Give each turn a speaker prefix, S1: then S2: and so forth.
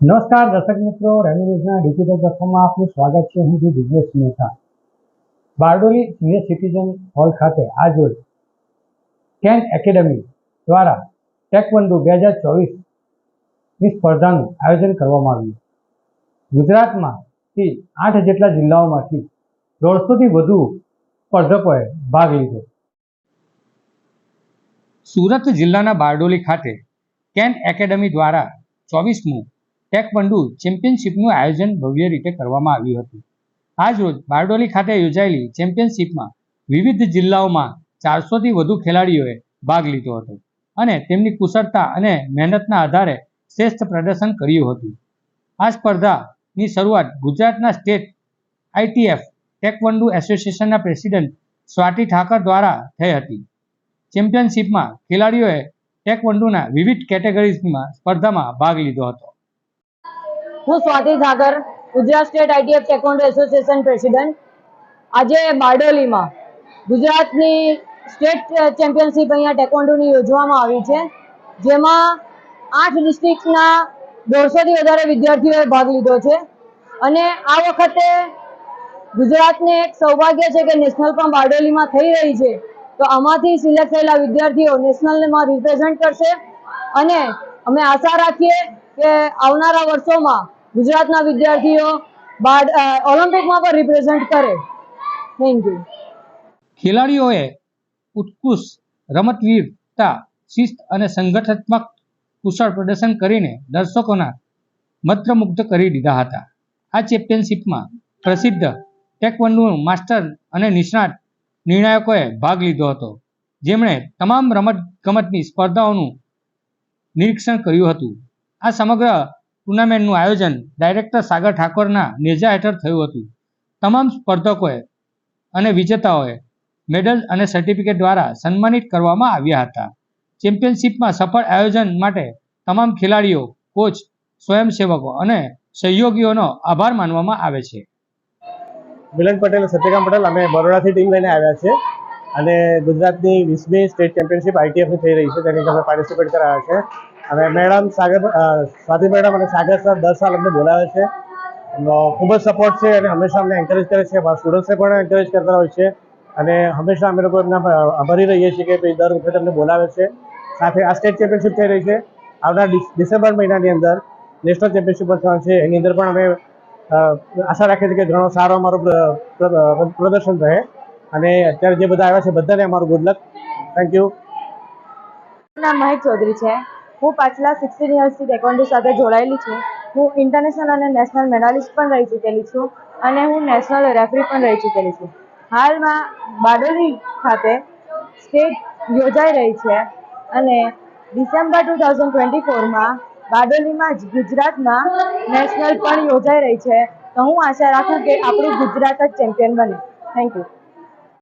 S1: નમસ્કાર દર્શક મિત્રો રેમી ન્યૂઝના ડિજિટલ પ્લેટફોર્મમાં આપનું સ્વાગત છે. હું છું Divyesh Mehta. Bardoli senior citizen hall ખાતે આજરોજ કેન એકેડમી દ્વારા ટેકવન્ડો બે હજાર ચોવીસની સ્પર્ધાનું આયોજન કરવામાં આવ્યું. ગુજરાતમાંથી આઠ જેટલા જિલ્લાઓમાંથી દોઢસોથી વધુ સ્પર્ધકોએ ભાગ લીધો. સુરત જિલ્લાના બારડોલી ખાતે કેન એકેડમી દ્વારા ચોવીસમું ટેકવન્ડુ ચેમ્પિયનશિપનું આયોજન ભવ્ય રીતે કરવામાં આવ્યું હતું. આજરોજ બારડોલી ખાતે યોજાયેલી ચેમ્પિયનશિપમાં વિવિધ જિલ્લાઓમાં ચારસોથી વધુ ખેલાડીઓએ ભાગ લીધો હતો અને તેમની કુશળતા અને મહેનતના આધારે શ્રેષ્ઠ પ્રદર્શન કર્યું હતું. આ સ્પર્ધાની શરૂઆત ગુજરાતના સ્ટેટ આઈટીએફ ટેકવન્ડુ એસોસિએશનના પ્રેસિડેન્ટ સ્વાતિ ઠાકર દ્વારા થઈ હતી. ચેમ્પિયનશિપમાં ખેલાડીઓએ ટેકવન્ડુના વિવિધ કેટેગરીઝમાં સ્પર્ધામાં ભાગ લીધો હતો.
S2: હું Swati Thakar Gujarat state ITF taekwondo association president. આજે બારડોલીમાં ગુજરાતની સ્ટેટ ચેમ્પિયનશિપ અહીંયા ટેકોન્ડોની યોજવામાં આવી છે, જેમાં આઠ ડિસ્ટ્રિક્ટના દોઢસોથી વધારે વિદ્યાર્થીઓએ ભાગ લીધો છે. અને આ વખતે ગુજરાતને એક સૌભાગ્ય છે કે નેશનલ પણ બારડોલીમાં થઈ રહી છે. તો આમાંથી સિલેક્ટ થયેલા વિદ્યાર્થીઓ નેશનલમાં રિપ્રેઝેન્ટ કરશે. અને અમે આશા રાખીએ કે આવનારા વર્ષોમાં ગુજરાતના વિદ્યાર્થીઓ ઓલિમ્પિકમાં પણ રિપ્રેઝેન્ટ કરે. થેન્ક યુ
S1: ખેલાડીઓએ ઉત્કૃષ્ટ રમતવીરતા, શિસ્ત અને સંગઠનાત્મક કુશળ પ્રદર્શન કરીને દર્શકોના મંત્રમુગ્ધ કરી દીધા હતા. આ ચેમ્પિયનશિપમાં પ્રસિદ્ધ ટેકવન્ડુ માસ્ટર અને નિષ્ણાત નિર્ણાયકોએ ભાગ લીધો હતો. જેમણે તમામ રમત ગમતની સ્પર્ધાઓનું નિરીક્ષણ કર્યું હતું. આ સમગ્ર ટુર્નામેન્ટનું આયોજન ડાયરેક્ટર સાગર ઠાકોરના નેજા હેઠળ થયું હતું. તમામ સ્પર્ધકોએ અને વિજેતાઓએ મેડલ અને સર્ટિફિકેટ દ્વારા સન્માનિત કરવામાં આવ્યા હતા. ચેમ્પિયનશિપમાં સફળ આયોજન માટે તમામ ખેલાડીઓ, કોચ, સ્વયંસેવકો અને સહયોગીઓનો આભાર માનવામાં આવે છે.
S3: મિલન પટેલ સત્યકામ પટેલ, અમે બરોડાથી ટીમ લઈને આવ્યા છે અને ગુજરાતની વીસમી સ્ટેટ ચેમ્પિયનશિપ આઈટીએફની થઈ રહી છે, તેની અમે પાર્ટિસિપેટ કરાવ્યા છે. અને મેડમ સાગર સ્વાતિ મેડમ અને સાગર સર દર સાલ અમને બોલાવે છે. ખૂબ જ સપોર્ટ છે અને હંમેશા અમને એન્કરેજ કરે છે. અમારા સ્ટુડન્ટ્સને પણ એન્કરેજ કરતા હોય છે. અને હંમેશા અમે લોકો એમના આભારી રહીએ છીએ કે ભાઈ દર વખતે અમને બોલાવે છે. સાથે આ સ્ટેટ ચેમ્પિયનશિપ થઈ રહી છે. આવનાર ડિસેમ્બર મહિનાની અંદર નેશનલ ચેમ્પિયનશિપ પણ છે. એની અંદર પણ અમે આશા રાખીએ છીએ કે ઘણો સારો અમારો પ્ર- પ્ર- પ્રદર્શન રહે. અને અત્યારે જે બધા આવ્યા છે બધાને અમારું ગુડ લક થેન્ક યુ
S2: નામ મહેક ચૌધરી છે. હું પાછલા સિક્સટીન યર્સથી ટેકવોન્ડો સાથે જોડાયેલી છું. હું ઇન્ટરનેશનલ અને નેશનલ મેડાલિસ્ટ પણ રહી ચૂકેલી છું અને હું નેશનલ રેફરી પણ રહી ચૂકેલી છું. હાલમાં બારડોલી ખાતે સ્ટેટ યોજાઈ રહી છે અને ડિસેમ્બર ટુ થાઉઝન્ડ ટ્વેન્ટી ફોરમાં બારડોલીમાં જ ગુજરાતમાં નેશનલ પણ યોજાઈ રહી છે. તો હું આશા રાખું કે આપણું ગુજરાત જ ચેમ્પિયન બને. Thank you